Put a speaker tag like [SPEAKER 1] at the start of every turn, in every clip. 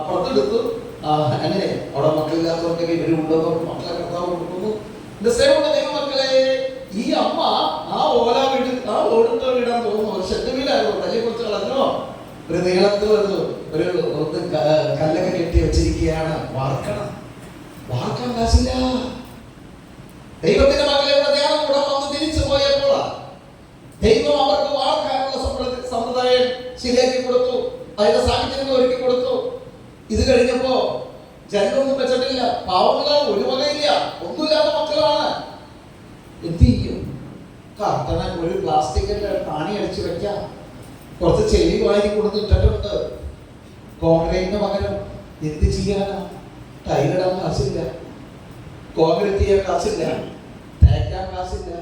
[SPEAKER 1] അപ്പുറത്തെടുത്തു അങ്ങനെ അവിടെ മക്കളില്ലാത്തവർക്കൊക്കെ ഇവർ മക്കളെ കർത്താവ് കൊടുക്കുന്നു. ദൈവമക്കളെ ഈ അമ്മ ആ ഓല വീട് ആ ഓടുത്ത വീടാൻ തോന്നുന്നു. ഒരു ഷെഡ് വീടായിരുന്നു. തല്ലി കുറച്ച് കളഞ്ഞോ ഒരു നീളത്ത് വരുന്നു ഒരു ഒന്ന് കല്ലൊക്കെ കെട്ടി വെച്ചിരിക്കുകയാണ്. വാർക്കണം. വാർക്കാൻ കാശില്ല. ദൈവത്തിന്റെ മക്കളെ ധ്യാനം കൂടെ വന്ന് തിരിച്ചു പോയപ്പോൾ ദൈവം അവർക്ക് വാർക്കാനുള്ള സമ്പ്രദ- സമ്പ്രദായം ശരിയാക്കി കൊടുത്തു. അതിന്റെ ഇത് കഴിഞ്ഞപ്പോ ജനമൊന്നും വെച്ചിട്ടില്ല. പാവങ്ങളാണ് ഒരു വകയില്ല. ഒന്നുമില്ലാത്ത മക്കളാണ്. എന്ത് ചെയ്യും? കർട്ടന ഒരു പ്ലാസ്റ്റിക്കിന്റെ താണി അടിച്ചു വെക്കാം. കുറച്ച് ചെളി വാരി കൊടുത്ത് ഇട്ടിട്ടുണ്ട്. കോൺക്രീറ്റിന് പകരം എന്ത് ചെയ്യാനാ? ടൈലിടാൻ കാശില്ല. കോൺക്രീറ്റ് ചെയ്യാൻ കാശില്ല. തേക്കാൻ കാശില്ല.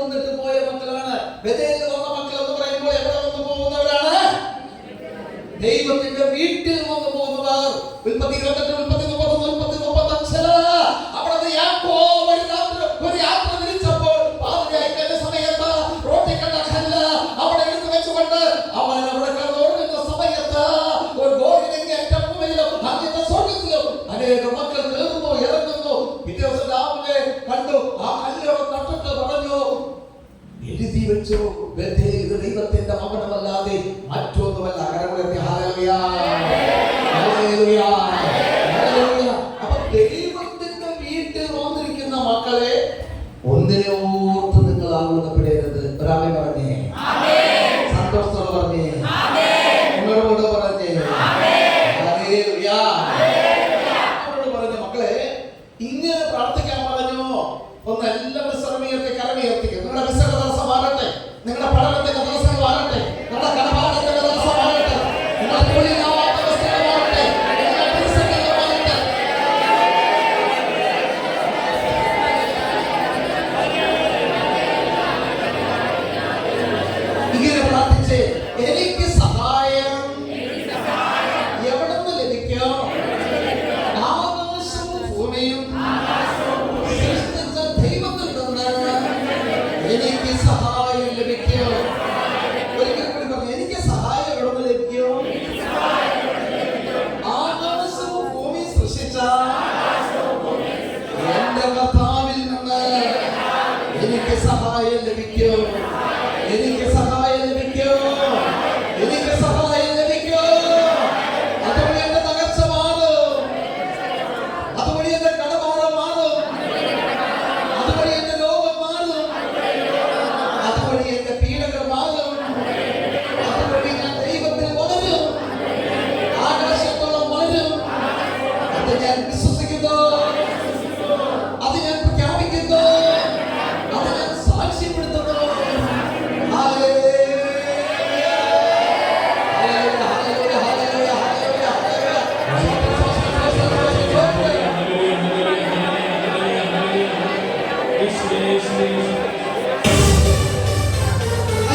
[SPEAKER 1] വന്നിട്ട് പോയ മക്കളാണ്. ദൈവത്തിന്റെ വീട്ടിൽ നിന്ന് പോകുന്നവർ ഉൽപ്പത്തി ഇരുപത്തെട്ട് ഉൽപ്പത്തി മുപ്പത് ഉൽപ്പത്തി മുപ്പത്തഞ്ച്. അവിടെ നിന്ന് യാക്കോബ് ഒരു ഒരു യാത്ര തിരിച്ചപ്പോൾ പാതിരായി കഴിഞ്ഞ സമയത്ത് റോട്ടിൽ കണ്ട കല്ല് അവിടെ എടുത്തു വെച്ചുകൊണ്ട് അവൻ അവിടെ ഒരു ഗോരിനെങ്കിൽ ഏറ്റവും അങ്ങനത്തെ സ്വർഗത്തിലും അനേകം മക്കൾ കയറുന്നു ഇറങ്ങുന്നു. പിറ്റേ ദിവസം രാവിലെ ആ കല്ലോടെ തട്ടിട്ട് പറഞ്ഞു എഴുതി വെച്ചു ദൈവത്തിന്റെ ഭവനമല്ലാതെ അപ്പോൾ ദൈവത്തിന്റെ വീട്ടിൽ വന്നിരിക്കുന്ന മക്കളെ ഒന്നിനെ ഓർത്ത് നിങ്ങൾ ആകുന്നപ്പെടരുത് ഒരാളെ പറഞ്ഞേ এদিকে